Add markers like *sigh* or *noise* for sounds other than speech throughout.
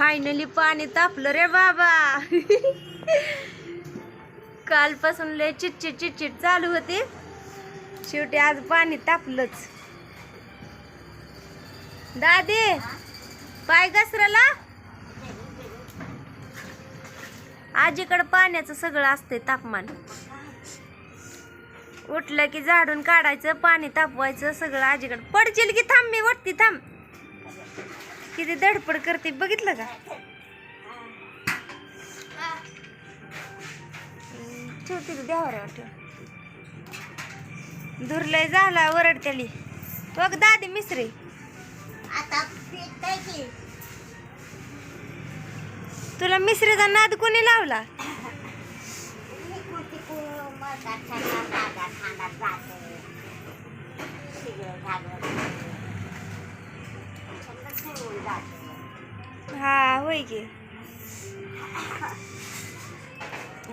Finally पाणी तापलं रे बाबा. कालपासून लय चिटचिट चिटचिट चालू होती. शेवटी आज पाणी तापलंच. दादी पाय घसरला? आजीकडं पाण्याचं सगळं असतंय तापमान. उठलं की झाडून काढायचं पाणी तापवायचं सगळं आजीकडं. पडशील की थांब मी वरती थांब. किती धडपड करते बघितलं का? ठेव. दुर्लय झाला वरडत्याली बघ दादी मिसरी आता तुला मिसरीचा नाद कोणी लावला? होय की?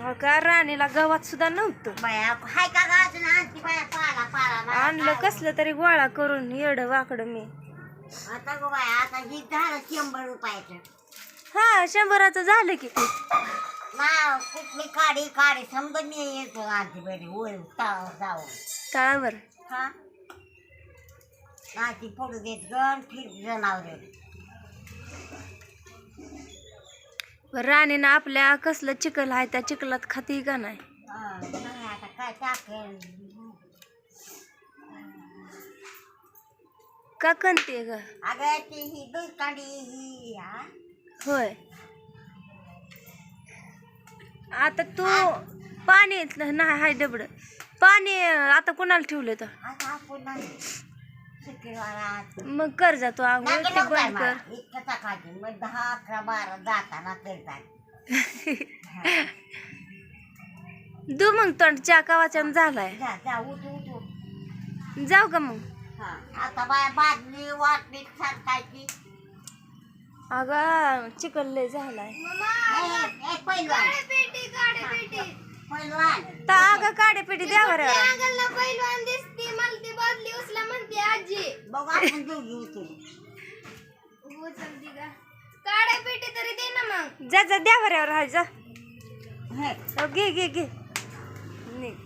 हो का राणीला गावात सुद्धा नव्हतं? बाया हाय का गा अजून? आणखी बाया पाला पाला मला आणलं? कसलं तरी गोळा करून येड वाकड मी. आता गो बाया आता ही झालं शंभर रुपयाचं. हा शंभराचं झालं की. मा कुठली काडी काडी समजा मी येतो आणखी बरी वर ताव जाऊन तळावर हा? आणखी पडू देत गण फिर जनावर. राणीनं आपल्या कसलं चिखल आहे त्या चिखलात खाती का नाही? आता काय टाकेल का कणते ग? अगं ती ही ही हा होय. आता तू पाणी नाही हाय डबड पाणी आता कोणाला ठेवलं तर? आता आपण मग कर जा तू ते बंद? कर. इतकं मग दहा अकरा बारा जाताना करतात *laughs* दू मग तोंड चा कावाच्या झालाय. जा जा उठ उठ जाऊ का मग? हा आता बाया बादली वाटली सारखायची अगं चिकल लय झालाय. पैलवान. पैलवान. तर अगं काडे पेटी द्या बरं पहिलवान दिसते मला ती बादली उचला म्हणते आजी बघू आपण दोघी उचलू उचलती का काड्या पेटी तरी दे ना मग. जा जा द्या जा. हे, हो, घे घे घे.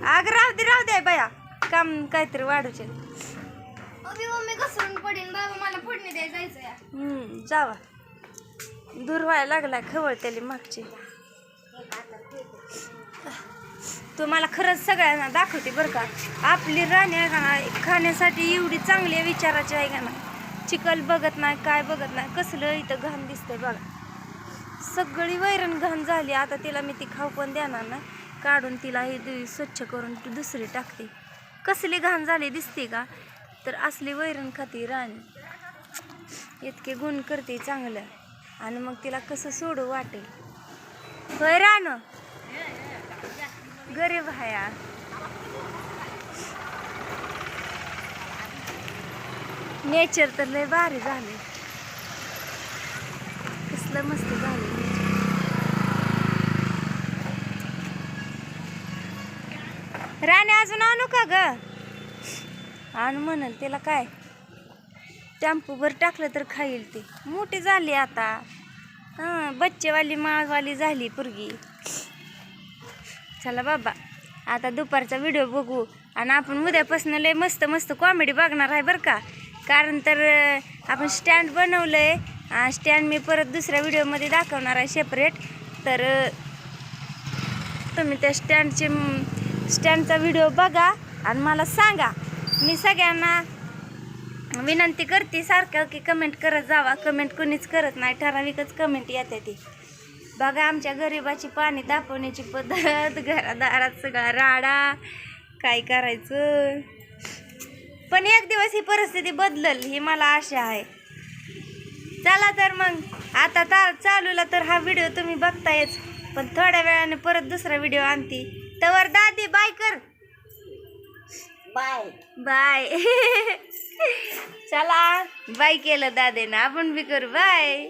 अगं राहू दे राहू दे बाया. काम काहीतरी वाढूचे. अभि मम्मी घसरून पडेन बाबा मला फोडणी द्याय जायचं या हम्म जावा. दूर व्हायला लागलाय खवळ त्याली मागची. तुम्हाला खरंच सगळ्यांना दाखवते बरं का. आपली राणी आहे का ना खाण्यासाठी एवढी चांगली आहे, विचाराची आहे का ना चिकल बघत नाही काय बघत नाही कसलं इथं घाण दिसतंय बघा. सगळी वैरण घाण झाली आता तिला मी ती खाऊ पण देणार ना काढून तिला हे स्वच्छ करून दुसरी टाकते. कसली घाण झाली दिसते का? तर असली वैरण खाती राणी. इतके गुण करते चांगलं. आणि मग तिला कसं सोडू वाटेल? होय राणं? गरीब हाया नेचर तर लय भारी झाले कसलं मस्त झालं राणे अजून आणू का ग? आणू म्हणाल तिला काय? टेम्पोवर टाकलं तर खाईल ते. मोठी झाली आता. हां बच्चेवाली माळवाली झाली पोरगी. चला बाबा आता दुपारचा व्हिडिओ बघू. आणि आपण उद्यापासून लय मस्त मस्त कॉमेडी बघणार आहे बरं का. कारण तर आपण स्टँड बनवलं आहे स्टँड मी परत दुसऱ्या व्हिडिओमध्ये दाखवणार आहे सेपरेट तर तुम्ही त्या स्टँडचे स्टँडचा व्हिडिओ बघा आणि मला सांगा. मी सगळ्यांना विनंती करते सारखं की कमेंट करत जावा. कमेंट कोणीच करत नाही. ठराविकच कमेंट येते ती. बघा आमच्या गरिबाची पाणी तापवण्याची पद्धत घरादारात सगळा राडा काय करायचं? पण एक दिवस ही परिस्थिती बदलल ही मला आशा आहे. चला तर मग आता ता चालूला तर हा व्हिडिओ तुम्ही बघतायच पण थोड्या वेळाने परत दुसरा व्हिडिओ आणते. तवर दादी बाय कर. बाय. बाय. *laughs* चला बाय केलं दादेनं आपण बी करू बाय.